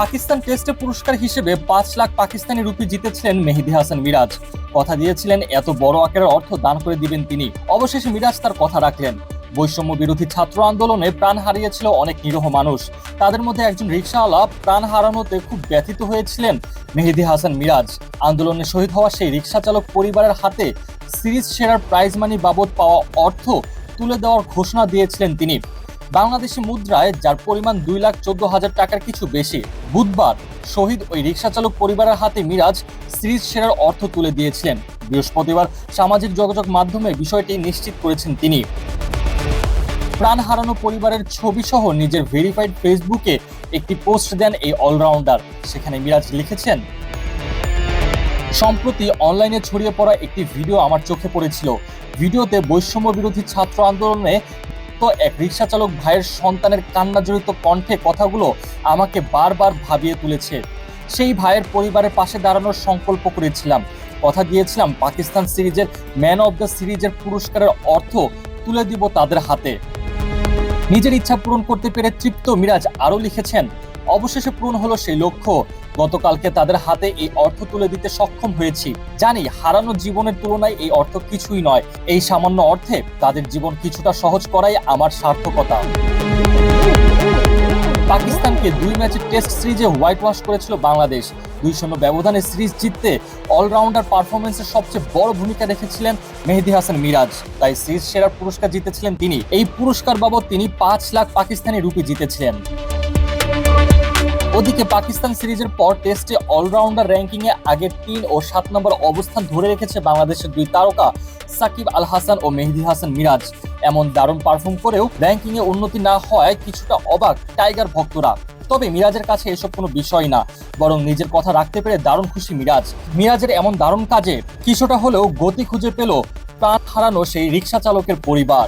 পাকিস্তান টেস্টে পুরস্কার হিসেবে পাঁচ লাখ পাকিস্তানি রুপি জিতেছিলেন মেহেদি হাসান মিরাজ। কথা দিয়েছিলেন, এত বড় আকারের অর্থ দান করে দিবেন তিনি। অবশেষে মিরাজ তার কথা রাখলেন। বৈষম্য বিরোধী ছাত্র আন্দোলনে প্রাণ হারিয়েছিল অনেক নিরহ মানুষ। তাদের মধ্যে একজন রিক্সাওয়ালা প্রাণ হারানোতে খুব ব্যথিত হয়েছিলেন মেহেদি হাসান মিরাজ। আন্দোলনে শহীদ হওয়া সেই রিক্সা চালক পরিবারের হাতে সিরিজ সেরার প্রাইজ মানি বাবদ পাওয়া অর্থ তুলে দেওয়ার ঘোষণা দিয়েছিলেন তিনি। বাংলাদেশি মুদ্রায়, যার পরিমাণ দুই লাখ চোদ্দ হাজার টাকার কিছু বেশি, বুধবার শহীদ ওই রিক্সা চালক পরিবারের হাতে মিরাজ সিরিজ সেরার অর্থ তুলে দিয়েছিলেন। বৃহস্পতিবার সামাজিক যোগাযোগ মাধ্যমে বিষয়টি নিশ্চিত করেছেন তিনি। প্রাণ হারানো পরিবারের ছবি সহ নিজের ভেরিফাইড ফেসবুকে একটি পোস্ট দেন এই অলরাউন্ডার। সেখানে মিরাজ লিখেছেন, সম্প্রতি অনলাইনে ছড়িয়ে পড়া একটি ভিডিও আমার চোখে পড়েছিল। ভিডিওতে বৈষম্য বিরোধী ছাত্র আন্দোলনে তো এক রিক্সা চালক ভাইয়ের সন্তানের কান্নাজড়িত কণ্ঠে কথাগুলো আমাকে বারবার ভাবিয়ে তুলেছে। সেই ভাইয়ের পরিবারের পাশে দাঁড়ানোর সংকল্প করেছিলাম। কথা দিয়েছিলাম পাকিস্তান সিরিজের ম্যান অব দ্য সিরিজের পুরস্কারের অর্থ তুলে দিব তাদের হাতে। নিজের ইচ্ছা পূরণ করতে পেরে তৃপ্ত মিরাজ আরও লিখেছেন অবশেষে পূরণ হলো সেই লক্ষ্য। গতকালকে তাদের হাতে এই অর্থ তুলে দিতে সক্ষম হয়েছি। জানি, হারানো জীবনের তুলনায় এই অর্থ কিছুই নয়। এই সামান্য অর্থে তাদের জীবন কিছুটা সহজ করাই আমার সার্থকতা। পাকিস্তানকে দুই ম্যাচের টেস্ট সিরিজে হোয়াইট ওয়াশ করেছিল বাংলাদেশ। দুই শূন্য ব্যবধানে সিরিজ জিততে অলরাউন্ডার পারফরমেন্সের সবচেয়ে বড় ভূমিকা রেখেছিলেন মেহেদি হাসান মিরাজ। তাই সিরিজ সেরার পুরস্কার জিতেছিলেন তিনি। এই পুরস্কার বাবদ তিনি পাঁচ লাখ পাকিস্তানি রুপি জিতেছিলেন। ওদিকে পাকিস্তান সিরিজের পর টেস্টে অলরাউন্ডার র্যাঙ্কিং এ আগের তিন ও সাত নম্বর অবস্থান ধরে রেখেছে বাংলাদেশের দুই তারকা সাকিব আল হাসান ও মেহেদি হাসান মিরাজ। এমন দারুণ পারফর্ম করেও র্যাঙ্কিং এ উন্নতি না হওয়ায় কিছুটা অবাক টাইগার ভক্তরা। তবে মিরাজের কাছে এসব কোনো বিষয় না, বরং নিজের কথা রাখতে পেরে দারুণ খুশি মিরাজ। মিরাজের এমন দারুণ কাজে কিছুটা হলেও গতি খুঁজে পেল প্রাণ হারানো সেই রিক্সা চালকের পরিবার।